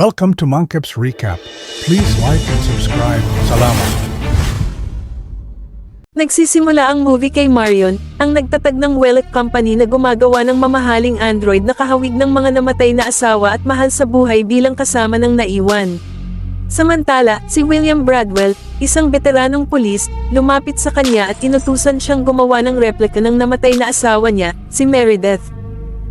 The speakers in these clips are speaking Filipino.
Welcome to Monkep's Recap. Please like and subscribe. Salamat. Nagsisimula ang movie kay Marion, ang nagtatag ng Wellet Company na gumagawa ng mamahaling android na kahawig ng mga namatay na asawa at mahal sa buhay bilang kasama ng naiwan. Samantala, si William Bradwell, isang veteranong pulis, lumapit sa kanya at inutusan siyang gumawa ng replika ng namatay na asawa niya, si Meredith.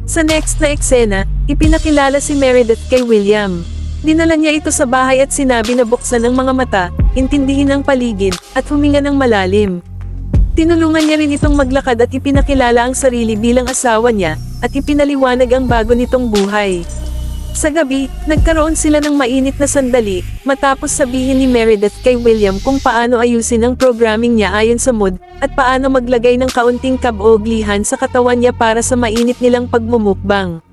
Sa next na eksena, ipinakilala si Meredith kay William. Dinala niya ito sa bahay at sinabi na buksan ang mga mata, intindihin ang paligid, at huminga ng malalim. Tinulungan niya rin itong maglakad at ipinakilala ang sarili bilang asawa niya, at ipinaliwanag ang bago nitong buhay. Sa gabi, nagkaroon sila ng mainit na sandali, matapos sabihin ni Meredith kay William kung paano ayusin ang programming niya ayon sa mood, at paano maglagay ng kaunting kaboglihan sa katawan niya para sa mainit nilang pagmumukbang.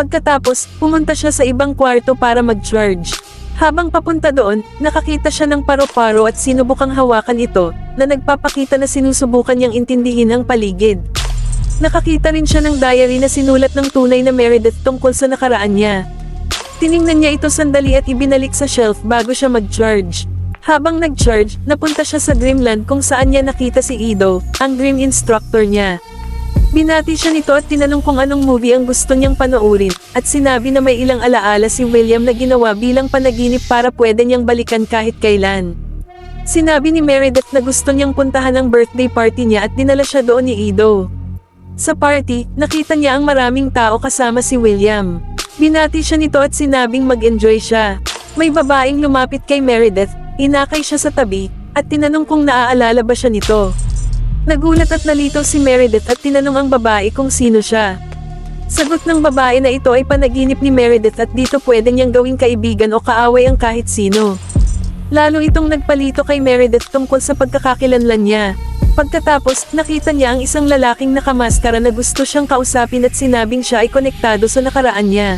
Pagkatapos, pumunta siya sa ibang kwarto para mag-charge. Habang papunta doon, nakakita siya ng paro-paro at sinubukang hawakan ito, na nagpapakita na sinusubukan niyang intindihin ang paligid. Nakakita rin siya ng diary na sinulat ng tunay na Meredith tungkol sa nakaraan niya. Tiningnan niya ito sandali at ibinalik sa shelf bago siya mag-charge. Habang nag-charge, napunta siya sa Dreamland kung saan niya nakita si Ido, ang dream instructor niya. Binati siya nito at tinanong kung anong movie ang gusto niyang panoorin, at sinabi na may ilang alaala si William na ginawa bilang panaginip para pwede niyang balikan kahit kailan. Sinabi ni Meredith na gusto niyang puntahan ang birthday party niya at dinala siya doon ni Ido. Sa party, nakita niya ang maraming tao kasama si William. Binati siya nito at sinabing mag-enjoy siya. May babaeng lumapit kay Meredith, inakay siya sa tabi, at tinanong kung naaalala ba siya nito. Nagulat at nalito si Meredith at tinanong ang babae kung sino siya. Sagot ng babae na ito ay panaginip ni Meredith at dito pwede niyang gawing kaibigan o kaaway ang kahit sino. Lalo itong nagpalito kay Meredith tungkol sa pagkakakilanlan niya. Pagkatapos, nakita niya ang isang lalaking nakamaskara na gusto siyang kausapin at sinabing siya ay konektado sa nakaraan niya.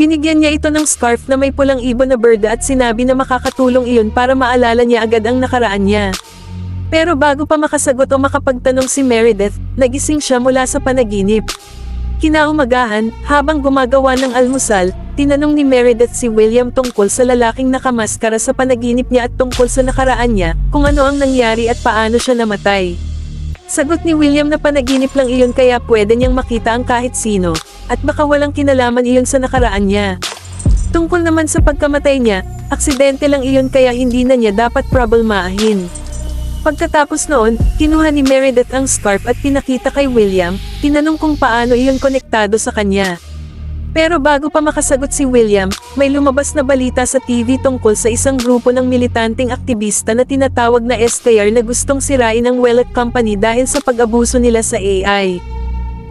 Binigyan niya ito ng scarf na may pulang ibon na berda at sinabi na makakatulong iyon para maalala niya agad ang nakaraan niya. Pero bago pa makasagot o makapagtanong si Meredith, nagising siya mula sa panaginip. Kinaumagahan, habang gumagawa ng almusal, tinanong ni Meredith si William tungkol sa lalaking nakamaskara sa panaginip niya at tungkol sa nakaraan niya, kung ano ang nangyari at paano siya namatay. Sagot ni William na panaginip lang iyon kaya pwede niyang makita ang kahit sino, at baka walang kinalaman iyon sa nakaraan niya. Tungkol naman sa pagkamatay niya, aksidente lang iyon kaya hindi na niya dapat problemahin. Pagkatapos noon, kinuha ni Meredith ang scarf at pinakita kay William, tinanong kung paano iyon konektado sa kanya. Pero bago pa makasagot si William, may lumabas na balita sa TV tungkol sa isang grupo ng militanteng aktivista na tinatawag na SKR na gustong sirain ang Wellet Company dahil sa pag-abuso nila sa AI.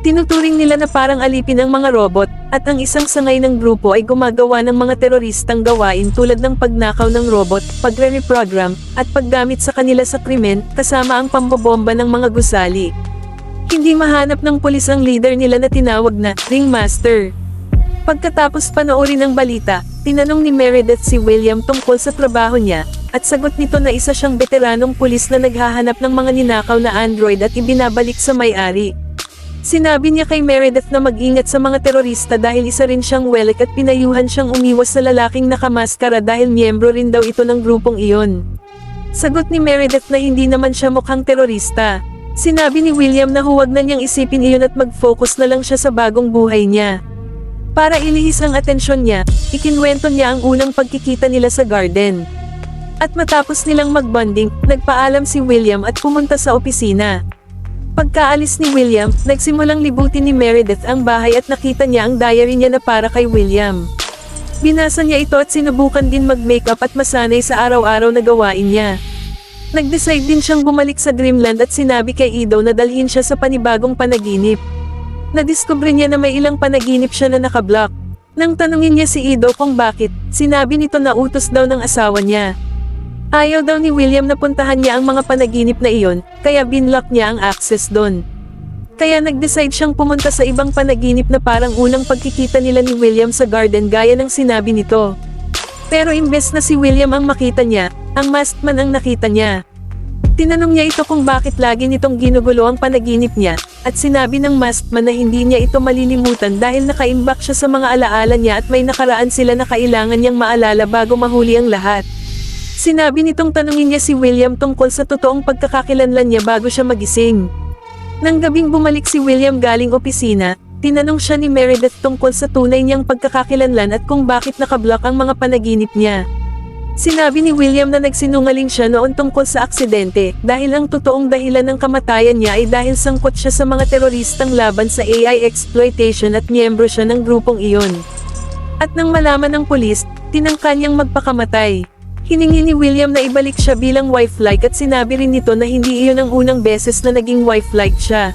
Tinuturing nila na parang alipin ang mga robot, at ang isang sangay ng grupo ay gumagawa ng mga teroristang gawain tulad ng pagnakaw ng robot, pagre-reprogram, at paggamit sa kanila sa krimen, kasama ang pambobomba ng mga gusali. Hindi mahanap ng pulis ang leader nila na tinawag na Ringmaster. Pagkatapos panoorin ang balita, tinanong ni Meredith si William tungkol sa trabaho niya, at sagot nito na isa siyang veteranong pulis na naghahanap ng mga ninakaw na android at ibinabalik sa may-ari. Sinabi niya kay Meredith na mag-ingat sa mga terorista dahil isa rin siyang welik at pinayuhan siyang umiwas sa lalaking nakamaskara dahil miyembro rin daw ito ng grupong iyon. Sagot ni Meredith na hindi naman siya mukhang terorista. Sinabi ni William na huwag na niyang isipin iyon at mag-focus na lang siya sa bagong buhay niya. Para ilihis ang atensyon niya, ikinwento niya ang unang pagkikita nila sa garden. At matapos nilang magbonding, nagpaalam si William at pumunta sa opisina. Pagkaalis ni William, nagsimulang libutin ni Meredith ang bahay at nakita niya ang diary niya na para kay William. Binasa niya ito at sinubukan din mag-makeup at masanay sa araw-araw na gawain niya. Nag-decide din siyang bumalik sa Dreamland at sinabi kay Ido na dalhin siya sa panibagong panaginip. Nadiskubre niya na may ilang panaginip siya na nakablock. Nang tanungin niya si Ido kung bakit, sinabi nito na utos daw ng asawa niya. Ayaw daw ni William na puntahan niya ang mga panaginip na iyon, kaya binlock niya ang access doon. Kaya nag-decide siyang pumunta sa ibang panaginip na parang unang pagkikita nila ni William sa garden gaya ng sinabi nito. Pero imbes na si William ang makita niya, ang masked man ang nakita niya. Tinanong niya ito kung bakit lagi nitong ginugulo ang panaginip niya, at sinabi ng maskman na hindi niya ito malilimutan dahil nakaimbak siya sa mga alaala niya at may nakaraan sila na kailangan niyang maalala bago mahuli ang lahat. Sinabi nitong tanungin niya si William tungkol sa totoong pagkakakilanlan niya bago siya magising. Nang gabing bumalik si William galing opisina, tinanong siya ni Meredith tungkol sa tunay niyang pagkakakilanlan at kung bakit nakablock ang mga panaginip niya. Sinabi ni William na nagsinungaling siya noon tungkol sa aksidente dahil ang totoong dahilan ng kamatayan niya ay dahil sangkot siya sa mga teroristang laban sa AI exploitation at miyembro siya ng grupong iyon. At nang malaman ng pulis, tinangka niyang magpakamatay. Hiningi ni William na ibalik siya bilang wife-like at sinabi rin nito na hindi iyon ang unang beses na naging wife-like siya.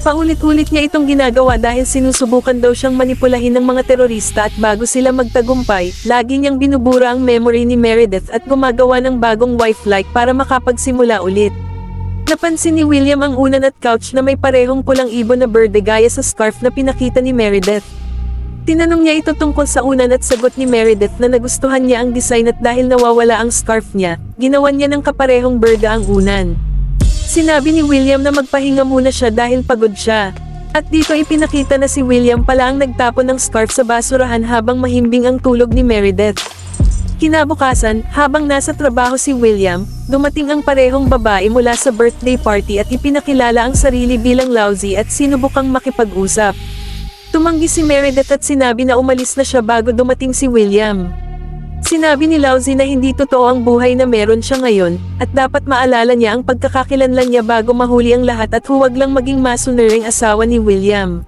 Paulit-ulit niya itong ginagawa dahil sinusubukan daw siyang manipulahin ng mga terorista at bago sila magtagumpay, lagi niyang binubura ang memory ni Meredith at gumagawa ng bagong wife-like para makapagsimula ulit. Napansin ni William ang unan at couch na may parehong pulang ibon na berde gaya sa scarf na pinakita ni Meredith. Tinanong niya ito tungkol sa unan at sagot ni Meredith na nagustuhan niya ang design at dahil nawawala ang scarf niya, ginawan niya ng kaparehong berde ang unan. Sinabi ni William na magpahinga muna siya dahil pagod siya. At dito ipinakita na si William pala ang nagtapon ng scarf sa basurahan habang mahimbing ang tulog ni Meredith. Kinabukasan, habang nasa trabaho si William, dumating ang parehong babae mula sa birthday party at ipinakilala ang sarili bilang lousy at sinubukang makipag-usap. Tumanggi si Meredith at sinabi na umalis na siya bago dumating si William. Sinabi ni Lousy na hindi totoo ang buhay na meron siya ngayon, at dapat maalala niya ang pagkakakilanlan niya bago mahuli ang lahat at huwag lang maging masunuring asawa ni William.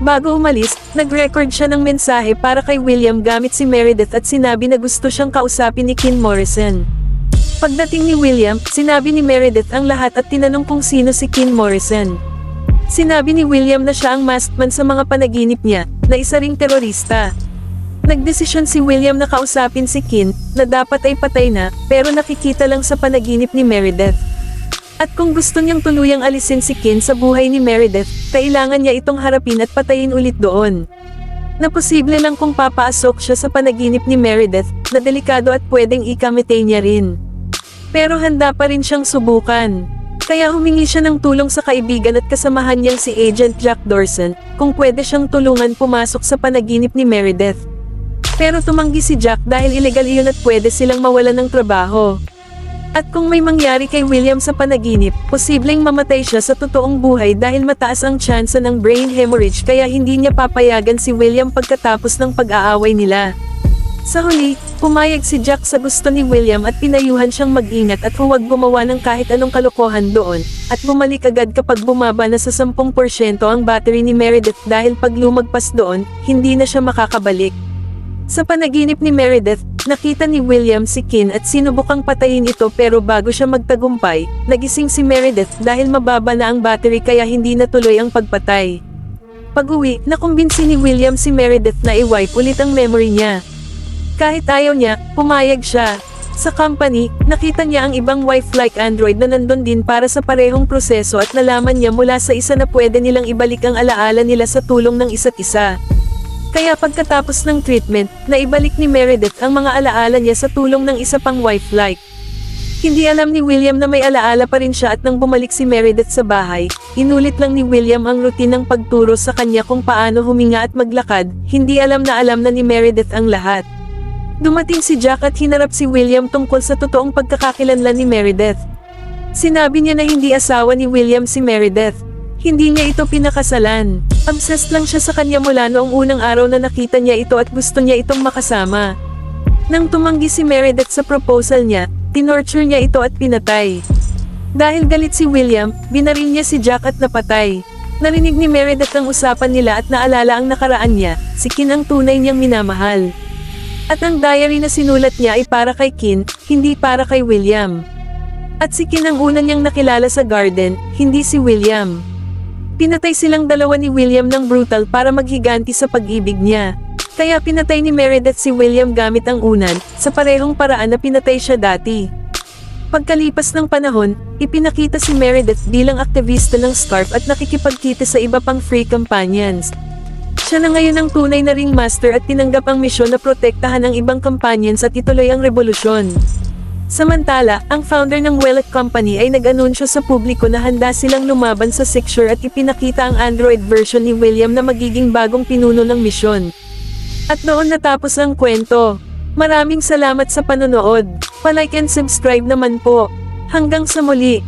Bago umalis, nag-record siya ng mensahe para kay William gamit si Meredith at sinabi na gusto siyang kausapin ni Kim Morrison. Pagdating ni William, sinabi ni Meredith ang lahat at tinanong kung sino si Kim Morrison. Sinabi ni William na siya ang maskman sa mga panaginip niya, na isa ring terorista. Nagdesisyon si William na kausapin si Kin, na dapat ay patay na, pero nakikita lang sa panaginip ni Meredith. At kung gusto niyang tuluyang alisin si Kin sa buhay ni Meredith, kailangan niya itong harapin at patayin ulit doon. Na posible lang kung papaasok siya sa panaginip ni Meredith, na delikado at pwedeng ikamitay niya rin. Pero handa pa rin siyang subukan. Kaya humingi siya ng tulong sa kaibigan at kasamahan niyang si Agent Jack Dorson, kung pwede siyang tulungan pumasok sa panaginip ni Meredith. Pero tumanggi si Jack dahil illegal iyon at pwede silang mawalan ng trabaho. At kung may mangyari kay William sa panaginip, posibleng mamatay siya sa totoong buhay dahil mataas ang tsansa ng brain hemorrhage kaya hindi niya papayagan si William pagkatapos ng pag-aaway nila. Sa huli, pumayag si Jack sa gusto ni William at pinayuhan siyang mag-ingat at huwag gumawa ng kahit anong kalokohan doon, at bumalik agad kapag bumaba na sa 10% ang battery ni Meredith dahil pag lumagpas doon, hindi na siya makakabalik. Sa panaginip ni Meredith, nakita ni William si Kin at sinubukang patayin ito pero bago siya magtagumpay, nagising si Meredith dahil mababa na ang battery kaya hindi natuloy ang pagpatay. Pag-uwi, nakumbinsi ni William si Meredith na i-wipe ulit ang memory niya. Kahit ayaw niya, pumayag siya. Sa company, nakita niya ang ibang wife-like android na nandun din para sa parehong proseso at nalaman niya mula sa isa na pwede nilang ibalik ang alaala nila sa tulong ng isa't isa. Kaya pagkatapos ng treatment, naibalik ni Meredith ang mga alaala niya sa tulong ng isa pang wife-like. Hindi alam ni William na may alaala pa rin siya at nang bumalik si Meredith sa bahay, inulit lang ni William ang routine ng pagturo sa kanya kung paano huminga at maglakad, hindi alam na alam na ni Meredith ang lahat. Dumating si Jack at hinarap si William tungkol sa totoong pagkakakilanlan ni Meredith. Sinabi niya na hindi asawa ni William si Meredith. Hindi niya ito pinakasalan. Obsessed lang siya sa kanya mula noong unang araw na nakita niya ito at gusto niya itong makasama. Nang tumanggi si Meredith sa proposal niya, tinorture niya ito at pinatay. Dahil galit si William, binaril niya si Jack at napatay. Narinig ni Meredith ang usapan nila at naalala ang nakaraan niya, si Kin ang tunay niyang minamahal. At ang diary na sinulat niya ay para kay Kin, hindi para kay William. At si Kin ang una niyang nakilala sa garden, hindi si William. Pinatay silang dalawa ni William ng brutal para maghiganti sa pag-ibig niya. Kaya pinatay ni Meredith si William gamit ang unan, sa parehong paraan na pinatay siya dati. Pagkalipas ng panahon, ipinakita si Meredith bilang aktivista ng SCARF at nakikipagkita sa iba pang free companions. Siya na ngayon ang tunay na ringmaster at tinanggap ang misyon na protektahan ang ibang companions at ituloy ang revolusyon. Samantala, ang founder ng Wellet Company ay nag-anunsyo sa publiko na handa silang lumaban sa Sixer at ipinakita ang Android version ni William na magiging bagong pinuno ng misyon. At noon natapos ang kwento. Maraming salamat sa panonood. Palike and subscribe naman po. Hanggang sa muli.